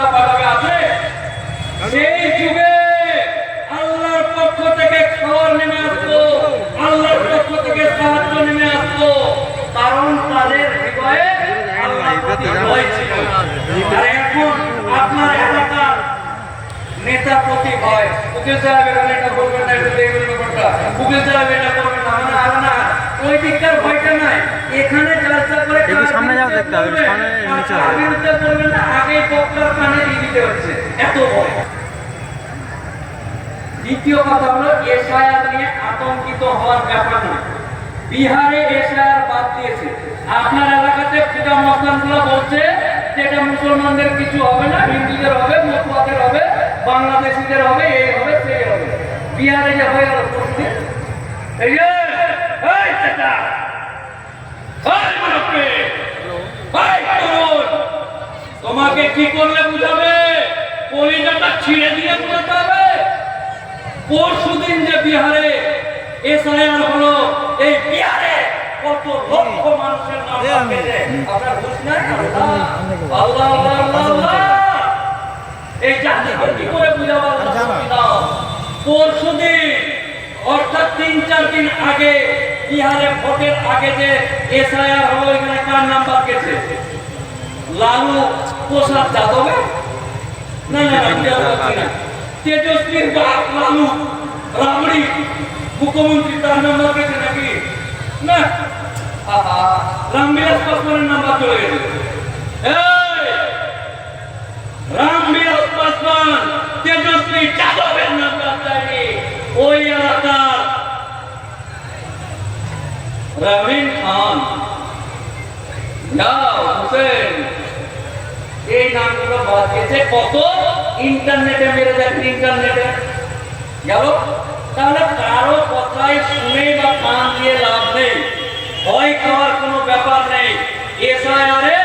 ফেরস্তা পাঠাবে আছে? সেই যুগে আল্লাহর পক্ষ থেকে খাবার নেমে আসতো আল্লাহর পক্ষ থেকে সাহায্য নেমে আসতো। কারণ তাদের হৃদয়ে আল্লাহর প্রতি ভয় ছিল আর এখন আপনার এলাকার নেতা প্রতি ভয়। উকিল সাহেব এখানে এটা করবেন না এটা দেখবেন ব্যাপারটা। উকিল সাহেব এটা করবেন না মানে আর না ওই দিকটার ভয়টা নাই। এখানে চর্চা করে সামনে যাও দেখতে হবে, সামনে নিচে হবে। করবেন না আগে দিতে এত ভয়। দ্বিতীয় কথা হলো নিয়ে আতঙ্কিত হওয়ার ব্যাপার না। বিহারে এসআইআর বাদ দিয়েছে। আপনার এলাকাতে মস্তানগুলো বলছে যে এটা মুসলমানদের কিছু হবে না, হিন্দুদের হবে, মতুয়াদের হবে, বাংলাদেশিদের হবে এই হবে সেই হবে। বিহারে যে হয়ে গেল তোমাকে কি করলে বুঝাবে? কলিজাটা ছিঁড়ে দিয়ে বুঝাতে হবে। পরশুদিন যে বিহারে এসআইআর হলো এই বিহারে কত লক্ষ মানুষের নাম আপনার হুঁশ নাই আল্লাহ আল্লাহ এই জাতিকে কি করে বুঝাবো দাও। পরশুদিন অর্থাৎ তিন চার দিন আগে বিহারে ভোটের আগে যে এসআইআর হলো এখানে কার নাম বাদ গেছে? লালু প্রসাদ যাদবের? পারছি না তেজস্বীর বাপ লালু রাবড়ি মুখ্যমন্ত্রী তার নাম্বার গেছে নাকি না রামবিলাস পাসওয়ানের নাম্বার চলে গেছে রামবিলাস পাসওয়ান তেজস্বী যাদবের নাম্বার ওই এলাকার রবিন খান হোসেন এই নামগুলো বাদ কত? ইন্টারনেটে মেরে দেখেন ইন্টারনেটে। গেল? তাহলে কারও কথাই শুনে বা কান দিয়ে লাভ নেই। ভয় খাওয়ার কোনো ব্যাপার নেই। এসআইআরে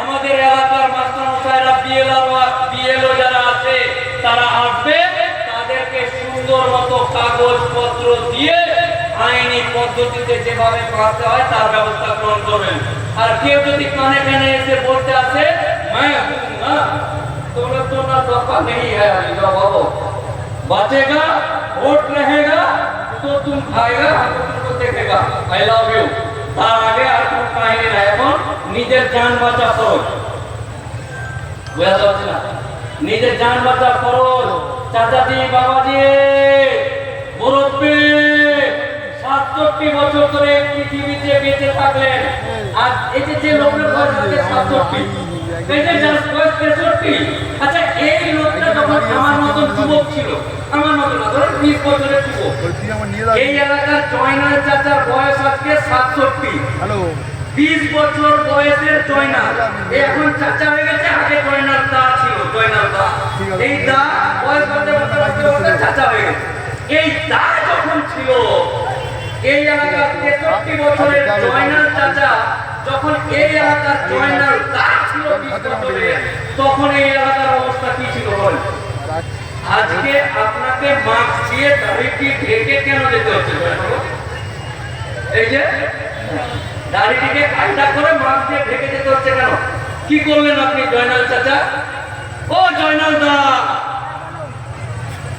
আমাদের এলাকার মাস্টারমশাইরা বিএলআর বিএলও যারা আছে, তারা আসবে, তাদেরকে সুন্দর মতো কাগজপত্র দিয়ে আইনি পদ্ধতিতে যেভাবে বাঁচতে হয়, তার ব্যবস্থা গ্রহণ করবেন। আর কেউ যদি কানে কানে এসে বলতে আসে मैं हूं ना तुम्हें तो ना दफा नहीं है अभी जाओ बाबू बचेगा वोट रहेगा तो तुम खाएगा हम तुमको देखेगा आई लव यू তার আগে আর কোন কাহিনী নাই এখন নিজের জান বাঁচা ফরজ বোঝা যাচ্ছে না নিজের জান বাঁচা ফরজ চাচাজি বাবাজি মুরব্বী সাতষট্টি বছর ধরে পৃথিবীতে বেঁচে থাকলেন আর এই যে যে লোকের বয়স হচ্ছে সাতষট্টি এই যার বয়স তেষট্টি আচ্ছা এই লোকটা যখন আমার মতন যুবক ছিল। আমার মতন না ধরুন বিশ বছরের যুবক। এই এলাকার জয়নাল চাচার বয়স আজকে সাতষট্টি। হ্যালো। বিশ বছর বয়সের জয়না এখন চাচা হয়ে গেছে আগে জয়নার দা ছিল জয়নার দা। এই দা বয়স করতে করতে করতে করতে চাচা হয়ে গেছে। এই দা যখন ছিল এই এলাকার তেষট্টি বছরের জয়নার চাচা যখন এই এলাকার জয়নার দা ছিল তখন এই এলাকার অবস্থা কি ছিল বল? আজকে আপনাকে মাস্ক দিয়ে দাড়িটি ঢেকে কেন যেতে হচ্ছে? এই যে দাড়িটিকে কায়দা করে মাছ দিয়ে ঢেকে যেতে হচ্ছে কেন? কি করলেন আপনি, জয়নাল চাচা? ও জয়নাল দা!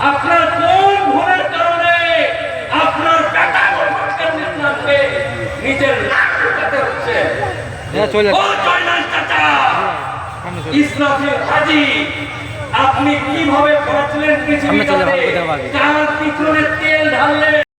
আপনার কোন ভুলের কারণে আপনার বেটা নামকে নিজের নাক ঢুকাতে হচ্ছে হ্যাঁ চলে ও জয়নাল চাচা ইসরাফিল হাজি আপনি কীভাবে যাও, পৃথিবীতে? তার পিছনে তেল ঢাললেন